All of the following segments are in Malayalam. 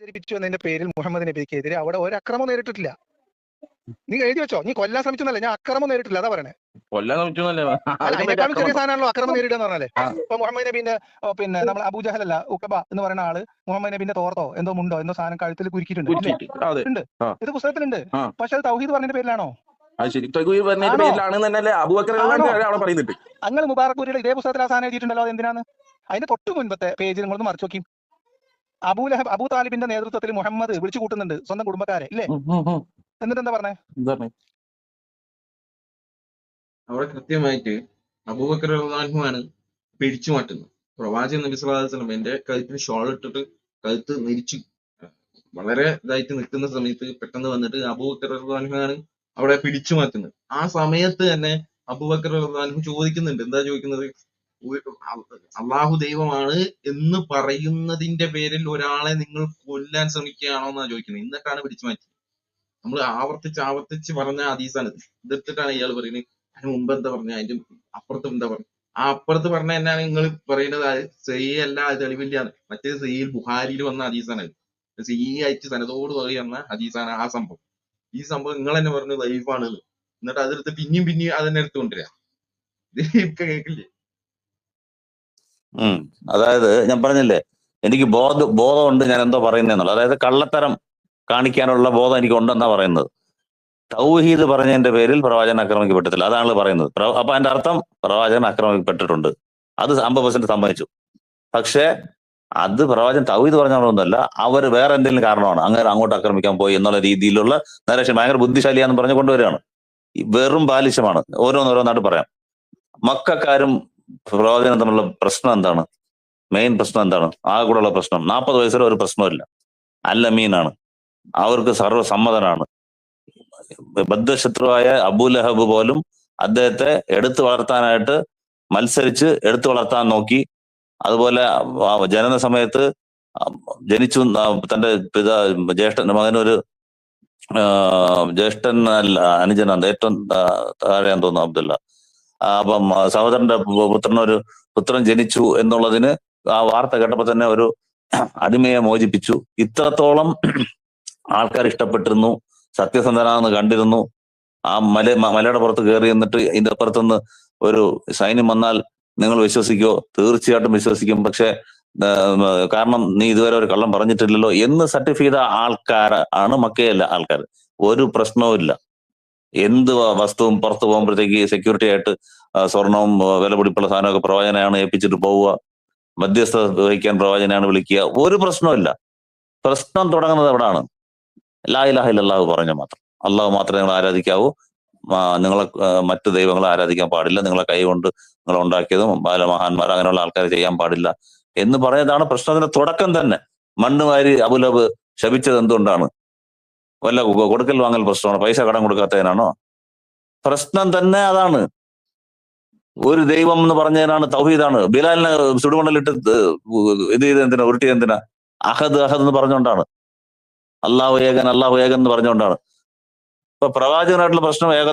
പ്രചരിപ്പിച്ചു എന്നതിന്റെ പേരിൽ മുഹമ്മദ് നബിക്കെതിരെ അവിടെ ഒരു അക്രമം നേരിട്ടിട്ടില്ല. നീ എഴുതി വെച്ചോ? നീ കൊല്ലാൻ ശ്രമിച്ചെന്നല്ലേ? ഞാൻ അക്രമം നേരിട്ടില്ല. അതാ പറയണേ. കൊല്ലാൻ ശ്രമിച്ചൊന്നല്ലേ? അല്ല അതിനേക്കാളും ചെറിയ സാധനമാണല്ലോ അക്രമം നേരിടുക എന്ന് പറഞ്ഞാലേ. ഇപ്പൊ മുഹമ്മദ് നബീന്റെ പിന്നെ നമ്മൾ അബൂജഹലല്ല ഉക്കബ എന്ന് പറയുന്ന ആൾ മുഹമ്മദ് നബീന്റെ തോർത്തോ എന്തോ മുണ്ടോ എന്തോ സാധനം കഴുത്തിൽ കുരുക്കിയിട്ടുണ്ട്? അതെ. ഇത് പുസ്തകത്തിലുണ്ട്. പക്ഷെ അത് തൗഹീദ് പറഞ്ഞതിന്റെ പേരിലാണോ? അങ്ങനെ മുബാറക്കൂരിയുടെ ഇതേ പുസ്തകത്തിൽ ആ സാധനം എഴുതിയിട്ടുണ്ടല്ലോ അത് എന്തിനാണ് അതിന്റെ തൊട്ട് മുൻപത്തെ പേജ് നിങ്ങളൊന്ന് മറിച്ചു നോക്കി. അബൂലഹബ് അബൂ താലിബിന്റെ നേതൃത്വത്തിൽ മുഹമ്മദ് വിളിച്ചു കൂട്ടുന്നുണ്ട് സ്വന്തം കുടുംബക്കാരെ ഇല്ലേ. എന്നിട്ട് എന്താ പറഞ്ഞേ? അവിടെ കൃത്യമായിട്ട് അബൂബക്കർ ആണ് പിടിച്ചു മാറ്റുന്നത്. പ്രവാചകൻ നബി വസല്ലം എന്റെ കഴുത്തിന് ഷോൾ ഇട്ടിട്ട് കഴുത്ത് മരിച്ചു വളരെ ഇതായിട്ട് നിൽക്കുന്ന സമയത്ത് പെട്ടെന്ന് വന്നിട്ട് അബൂബക്കർ റഹ്മാനുമാണ് അവിടെ പിടിച്ചു മാറ്റുന്നത്. ആ സമയത്ത് തന്നെ അബൂബക്കർ റഹ്മാനു ചോദിക്കുന്നുണ്ട്. എന്താ ചോദിക്കുന്നത്? അള്ളാഹു ദൈവമാണ് എന്ന് പറയുന്നതിന്റെ പേരിൽ ഒരാളെ നിങ്ങൾ കൊല്ലാൻ ശ്രമിക്കുകയാണോ എന്നാ ചോദിക്കുന്നത്. എന്നിട്ടാണ് പിടിച്ചു മാറ്റിയത്. നമ്മൾ ആവർത്തിച്ച് ആവർത്തിച്ച് പറഞ്ഞ ഇത്. ഇതെടുത്തിട്ടാണ് ഇയാൾ പറയുന്നത്. അതിന് മുമ്പ് എന്താ പറഞ്ഞ അതിന്റെ അപ്പുറത്ത് എന്താ പറഞ്ഞു ആ അപ്പുറത്ത് പറഞ്ഞ എന്നാണ് നിങ്ങൾ പറയുന്നത്? അത് സഹീ അല്ല അത് തെളിവിന്റെയാണ് മറ്റേ സഹീൽ ബുഹാരിയിൽ വന്ന ഹദീസാണ് സഹീ ആയിട്ട് സനതോട് പറയുന്ന ഹദീസാണ് ആ സംഭവം. ഈ സംഭവം നിങ്ങൾ തന്നെ പറഞ്ഞു ലൈഫാണ് എന്നിട്ട് അതെടുത്ത് പിന്നെയും പിന്നെയും അതെന്നെ എടുത്തുകൊണ്ടിരാ ഇത് കേൾക്കില്ലേ? അതായത് ഞാൻ പറഞ്ഞില്ലേ എനിക്ക് ബോധ ബോധമുണ്ട് ഞാൻ എന്തോ പറയുന്നതെന്നുള്ളത് അതായത് കള്ളത്തരം കാണിക്കാനുള്ള ബോധം എനിക്ക് ഉണ്ടെന്നാ പറയുന്നത്. തൗഹീദ് പറഞ്ഞതിന്റെ പേരിൽ പ്രവാചകൻ ആക്രമിക്കപ്പെട്ടിട്ടില്ല. അതാണ് പറയുന്നത്. അപ്പൊ അതിന്റെ അർത്ഥം പ്രവാചകൻ ആക്രമിക്കപ്പെട്ടിട്ടുണ്ട്. അത് അമ്പത് പെർസെന്റ് സമ്മതിച്ചു. പക്ഷേ അത് പ്രവാചകൻ തൗഹീദ് പറഞ്ഞാലൊന്നുമല്ല അവർ വേറെ എന്തെങ്കിലും കാരണമാണ് അങ്ങനെ അങ്ങോട്ട് ആക്രമിക്കാൻ പോയി എന്നുള്ള രീതിയിലുള്ള നരേഷൻ ഭയങ്കര ബുദ്ധിശാലിയാന്ന് പറഞ്ഞു കൊണ്ടുവരികയാണ്. വെറും ബാലിശമാണ്. ഓരോന്നോരോന്നായിട്ട് പറയാം. മക്കാരും പ്രവാചകനും തമ്മിലുള്ള പ്രശ്നം എന്താണ്? മെയിൻ പ്രശ്നം എന്താണ്? ആകെ കൂടെയുള്ള പ്രശ്നം. നാൽപ്പത് വയസ്സിലെ ഒരു പ്രശ്നമില്ല അല്ല മീനാണ് അവർക്ക് സർവസമ്മതനാണ്. ബദ്ധശത്രുവായ അബൂലഹബ് പോലും അദ്ദേഹത്തെ എടുത്തു വളർത്താനായിട്ട് മത്സരിച്ച് എടുത്തു വളർത്താൻ നോക്കി. അതുപോലെ ജനന സമയത്ത് ജനിച്ചു തന്റെ പിതാ ജ്യേഷ്ഠൻ മകനൊരു ജ്യേഷ്ഠൻ അല്ല അനുജനാണ്. ഏറ്റവും താഴെയാന്ന് തോന്നുന്നു അബ്ദുള്ള. അപ്പം സഹോദരന്റെ പുത്രനൊരു പുത്രൻ ജനിച്ചു എന്നുള്ളതിന് ആ വാർത്ത കേട്ടപ്പോൾ തന്നെ ഒരു അടിമയെ മോചിപ്പിച്ചു. ഇത്രത്തോളം ആൾക്കാർ ഇഷ്ടപ്പെട്ടിരുന്നു സത്യസന്ധനാണെന്ന് കണ്ടിരുന്നു. ആ മല മലയുടെ പുറത്ത് കയറി എന്നിട്ട് ഇതിന്റെ പുറത്തുനിന്ന് ഒരു സൈന്യം വന്നാൽ നിങ്ങൾ വിശ്വസിക്കോ? തീർച്ചയായിട്ടും വിശ്വസിക്കും. പക്ഷെ കാരണം നീ ഇതുവരെ ഒരു കള്ളം പറഞ്ഞിട്ടില്ലല്ലോ എന്ന് സർട്ടിഫൈ ചെയ്ത ആൾക്കാർ ആണ് മക്കയല്ല ആൾക്കാർ ഒരു പ്രശ്നവും ഇല്ല. എന്ത് വസ്തുവും പുറത്തു പോകുമ്പോഴത്തേക്ക് സെക്യൂരിറ്റി ആയിട്ട് സ്വർണവും വില പിടിപ്പുള്ള സാധനമൊക്കെ പ്രവചനയാണ് ഏൽപ്പിച്ചിട്ട് പോവുക. മധ്യസ്ഥ വഹിക്കാൻ പ്രവചനയാണ് വിളിക്കുക. ഒരു പ്രശ്നമില്ല പ്രശ്നം തുടങ്ങുന്നത് എവിടാണ്? ലാ ഇലാഹ അള്ളാഹു പറഞ്ഞ മാത്രം. അള്ളാഹു മാത്രമേ നിങ്ങൾ ആരാധിക്കാവൂ. നിങ്ങളെ മറ്റു ദൈവങ്ങളെ ആരാധിക്കാൻ പാടില്ല. നിങ്ങളെ കൈകൊണ്ട് നിങ്ങൾ ഉണ്ടാക്കിയതും ബാല മഹാന്മാർ അങ്ങനെയുള്ള ആൾക്കാർ ചെയ്യാൻ പാടില്ല എന്ന് പറഞ്ഞതാണ് പ്രശ്നത്തിന്റെ തുടക്കം തന്നെ. മണ്ണ് വാരി അബുലബ് ശപിച്ചത് എന്തുകൊണ്ടാണ്? വല്ല കൊടുക്കൽ വാങ്ങൽ പ്രശ്നമാണ്? പൈസ കടം കൊടുക്കാത്തതിനാണോ? പ്രശ്നം തന്നെ അതാണ്. ഒരു ദൈവം എന്ന് പറഞ്ഞതിനാണ് തൗഹീദാണ്. ബിലാലിനെ സുടുമണലിട്ട് ഇത് ചെയ്ത് എന്തിനാ? ഉരുട്ടിയത് എന്തിനാ? അഹദ് അഹദ് എന്ന് പറഞ്ഞുകൊണ്ടാണ്. അള്ളാഹു ഏകൻ അള്ളാഹു ഏകൻ എന്ന് പറഞ്ഞുകൊണ്ടാണ്. ഇപ്പൊ പ്രവാചകനായിട്ടുള്ള പ്രശ്നം ഏക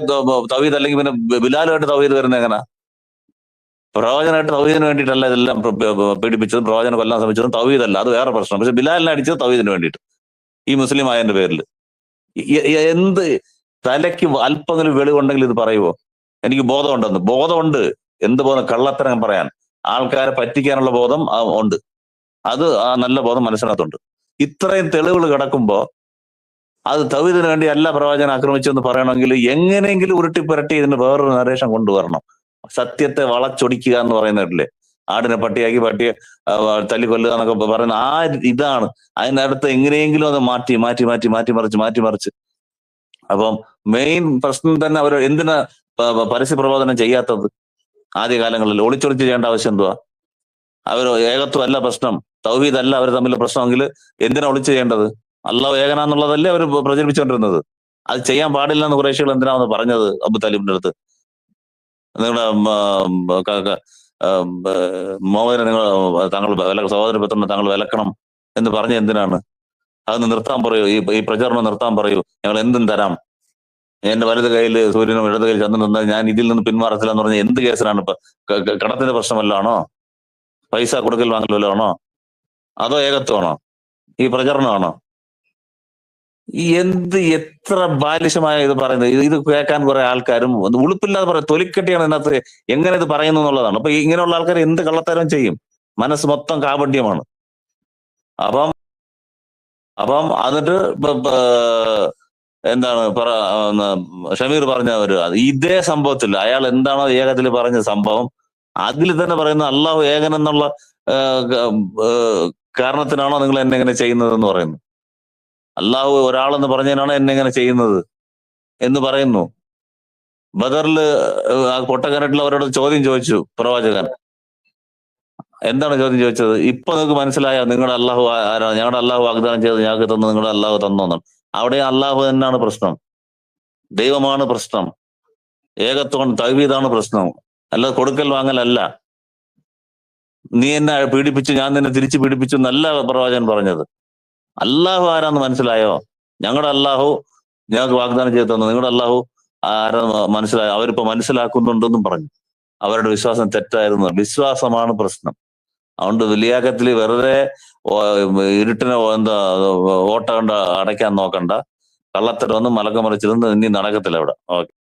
തൗഹീദ് അല്ലെങ്കിൽ പിന്നെ ബിലാലുമായിട്ട് തൗഹീദ് വരുന്ന എങ്ങനെ? പ്രവാചകനായിട്ട് തൗഹീദിന് വേണ്ടിയിട്ടല്ല ഇതെല്ലാം പീഡിപ്പിച്ചതും പ്രവാചകനെ കൊല്ലാൻ ശ്രമിച്ചതും തൗഹീദല്ല. അത് വേറെ പ്രശ്നം. പക്ഷെ ബിലാലിനെ അടിച്ചത് തൗഹീദിന് വേണ്ടിയിട്ട്. ഈ മുസ്ലിം ആയതിന്റെ പേരിൽ എന്ത് തലയ്ക്ക് അല്പമെങ്കിലും വെളിവുണ്ടെങ്കിൽ ഇത് പറയുമോ എനിക്ക് ബോധമുണ്ടെന്ന്. ബോധമുണ്ട്. എന്ത് ബോധം? കള്ളത്തരം പറയാൻ. ആൾക്കാരെ പറ്റിക്കാനുള്ള ബോധം ഉണ്ട്. അത് ആ നല്ല ബോധം മനസ്സിനകത്തുണ്ട്. ഇത്രയും തെളിവുകൾ കിടക്കുമ്പോൾ അത് തൗഹീദിന് വേണ്ടി അല്ല പ്രവാചകൻ ആക്രമിച്ചെന്ന് പറയണമെങ്കിൽ എങ്ങനെയെങ്കിലും ഉരുട്ടി പുരട്ടി ഇതിന് വേറൊരു നരേഷൻ കൊണ്ടുവരണം. സത്യത്തെ വളച്ചൊടിക്കുക എന്ന് പറയുന്നില്ലേ ആടിനെ പട്ടിയാക്കി പട്ടിയെ തല്ലിക്കൊല്ലുക എന്നൊക്കെ പറയുന്ന ആ ഇതാണ്. അതിനടുത്ത് എങ്ങനെയെങ്കിലും അത് മാറ്റി മാറ്റി മാറ്റി മാറ്റി മറിച്ച് മാറ്റി മറിച്ച്. അപ്പം മെയിൻ പ്രശ്നം തന്നെ അവർ എന്തിനാ പരസ്യ പ്രബോധനം ചെയ്യാത്തത്? ആദ്യകാലങ്ങളിൽ ഒളിച്ചൊളിച്ച് ചെയ്യേണ്ട ആവശ്യം എന്തുവാ? അവർ ഏകത്വം അല്ല പ്രശ്നം. തൗഹീദ് അല്ല അവർ തമ്മിൽ പ്രശ്നമെങ്കിൽ എന്തിനാ ഒളിച്ചു ചെയ്യേണ്ടത്? അള്ളാഹ് ഏകനാന്നുള്ളതല്ലേ അവർ പ്രചരിപ്പിച്ചുകൊണ്ടിരുന്നത്. അത് ചെയ്യാൻ പാടില്ല എന്ന് കുറേശ്ശികൾ എന്തിനാണെന്ന് പറഞ്ഞത് അബു താലിബിന്റെ അടുത്ത്? നിങ്ങളുടെ മോഹനെ നിങ്ങൾ താങ്കൾ സഹോദര പുത്രനെ താങ്കൾ വിലക്കണം എന്ന് പറഞ്ഞ എന്തിനാണ്? അതൊന്ന് നിർത്താൻ പറയൂ. ഈ ഈ പ്രചരണം നിർത്താൻ പറയൂ. ഞങ്ങൾ എന്തും തരാം. എന്റെ വലത് കയ്യിൽ സൂര്യനും ഇടത് കയ്യിൽ ചന്ദ്രൻ തന്നാൽ ഞാൻ ഇതിൽ നിന്ന് പിന്മാറത്തില്ല എന്ന് പറഞ്ഞ എന്ത് കേസിലാണ് ഇപ്പൊ കടത്തിന്റെ പ്രശ്നമല്ലാണോ പൈസ കൊടുക്കൽ വാങ്ങൽ വല്ലതാണോ അതോ ഏകത്വമാണോ? ഈ പ്രചരണമാണോ? എന്ത് എത്ര ബാലിശമായ ഇത് പറയുന്നത്? ഇത് കേൾക്കാൻ കുറെ ആൾക്കാരും ഉളുപ്പില്ലാതെ പറയാം തൊലിക്കെട്ടിയാണ് ഇതിനകത്ത് എങ്ങനെ ഇത് പറയുന്നു എന്നുള്ളതാണ്. അപ്പൊ ഇങ്ങനെയുള്ള ആൾക്കാർ എന്ത് കള്ളത്തരം ചെയ്യും? മനസ്സ് മൊത്തം കാപണ്യമാണ് അപ്പം അപ്പം എന്നിട്ട് എന്താണ് പറ ഷമീർ പറഞ്ഞ ഒരു ഇതേ സംഭവത്തിൽ അയാൾ എന്താണോ ഏകത്തിൽ പറഞ്ഞ സംഭവം അതിൽ തന്നെ പറയുന്ന അള്ളാഹു ഏകൻ എന്നുള്ള കാരണത്തിനാണോ നിങ്ങൾ എന്നെ ഇങ്ങനെ ചെയ്യുന്നത് എന്ന് പറയുന്നു അള്ളാഹു ഒരാളെന്ന് പറഞ്ഞതിനാണ് എന്നെ ഇങ്ങനെ ചെയ്യുന്നത് എന്ന് പറയുന്നു. ബദറിൽ ആ പൊട്ടക്കിണറ്റിൽ അവരോട് ചോദ്യം ചോദിച്ചു പ്രവാചകൻ. എന്താണ് ചോദ്യം ചോദിച്ചത്? ഇപ്പൊ നിങ്ങൾക്ക് മനസ്സിലായോ? നിങ്ങളുടെ അള്ളാഹു ആരാണ് ഞങ്ങളുടെ അള്ളാഹു വാഗ്ദാനം ചെയ്ത് ഞങ്ങൾക്ക് തന്നു നിങ്ങളുടെ അള്ളാഹു തന്നു എന്നാണ് അവിടെ അള്ളാഹു തന്നെയാണ് പ്രശ്നം. ദൈവമാണ് പ്രശ്നം. ഏകത്വം തൈവീതാണ് പ്രശ്നം. അല്ലാതെ കൊടുക്കൽ വാങ്ങലല്ല. നീ എന്നെ പീഡിപ്പിച്ചു ഞാൻ നിന്നെ തിരിച്ചു പീഡിപ്പിച്ചു എന്നല്ല പ്രവാചകൻ പറഞ്ഞത്. അള്ളാഹു ആരാന്ന് മനസ്സിലായോ? ഞങ്ങളുടെ അള്ളാഹു ഞങ്ങൾക്ക് വാഗ്ദാനം ചെയ്തു തന്നു. നിങ്ങളുടെ അള്ളാഹു ആരാന്ന് മനസ്സിലായോ? അവരിപ്പോ മനസ്സിലാക്കുന്നുണ്ടെന്നും പറഞ്ഞു. അവരുടെ വിശ്വാസം തെറ്റായിരുന്നു. വിശ്വാസമാണ് പ്രശ്നം. അതുകൊണ്ട് വലിയാക്കത്തിൽ വെറുതെ ഇരുട്ടിനെ എന്താ ഓട്ട കണ്ട അടയ്ക്കാൻ നോക്കണ്ട. കള്ളത്തരം ഒന്നും മലക്കം മറിച്ചിരുന്ന് ഇനി നടക്കത്തില്ല അവിടെ ഓക്കെ.